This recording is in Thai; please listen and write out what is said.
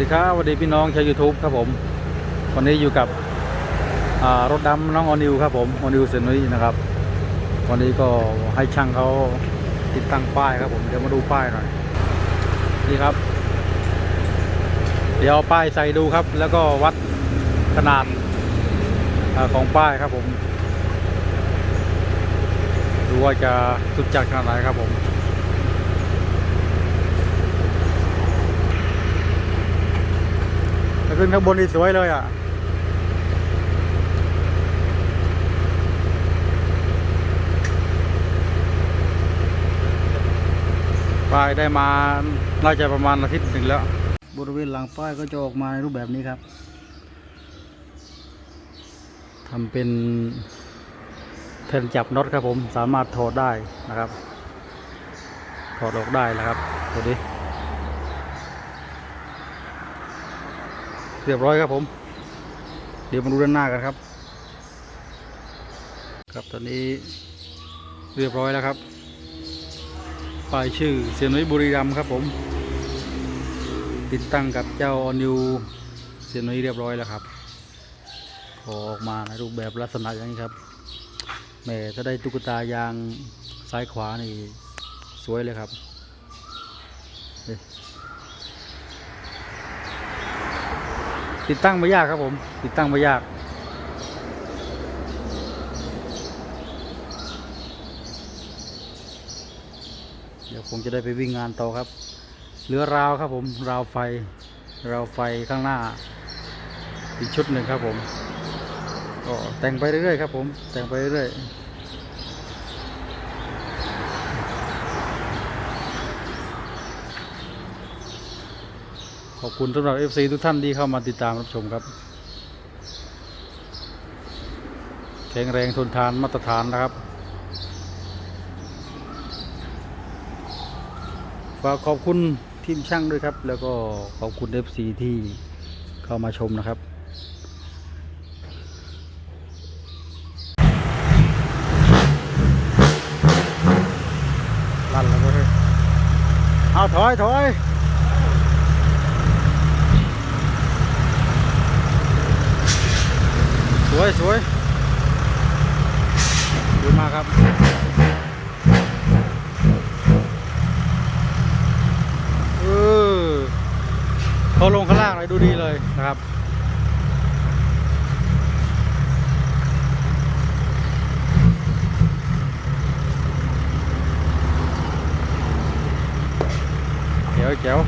ดีครับสวัสดีพี่น้องชาว YouTube ครับผมวันนี้อยู่กับรถดำน้องออนิวครับผมออนิวเซนุยนะครับ วันนี้ก็ให้ช่างเขาติดตั้งป้ายครับผมเดี๋ยวมาดูป้ายหน่อยนี่ครับ เดี๋ยวเอาป้ายใส่ดูครับ แล้วก็วัดขนาดอของป้ายครับผม ดูว่าจะสุดจัดขนาดไหนครับผม แต่ ขึ้นข้างบนนี่สวยเลยอะป้ายได้มาน่าจะประมาณอาทิตย์หนึ่งแล้ว บริเวณหลังป้ายก็จะออกมาในรูปแบบนี้ครับทำเป็นแผ่นจับน็อตครับผมสามารถถอดได้นะครับ ถอดออกได้นะครับตัวนี้ รียบร้อยครับผม เดี๋ยวมาดูด้านหน้ากันครับ ครับตอนนี้เรียบร้อยแล้วครับป้ายชื่อเสียนวิบุรีรัมครับผม ติดตั้งกับเจ้าออนิวเสียนวิเรียบร้อยแล้วครับขอออกมาในรูปแบบลักษณะอย่างนี้ครับแหม่ถ้าได้ตุ๊กตายางซ้ายขวานี่สวยเลยครับ ติดตั้งไม่ยากครับผม ติดตั้งไม่ยาก เดี๋ยวผมจะได้ไปวิ่งงานต่อครับ เหลือราวครับผม ราวไฟ ราวไฟข้างหน้า อีกชุดหนึ่งครับผมก็แต่งไปเรื่อยๆครับผม แต่งไปเรื่อยๆ ขอบคุณสำหรับ FC ทุกท่านที่เข้ามาติดตามรับชมครับ แข็งแรงทนทานมาตรฐานนะครับฝากขอบคุณทีมช่างด้วยครับ แล้วก็ขอบคุณ FC ที่เข้ามาชมนะครับลั่นแล้วก็เลยเอาถอยถอย วยสวยดูมากครับ เออพอลงข้างล่างเลยดูดีเลยนะครับเจ๋วเจ๋ว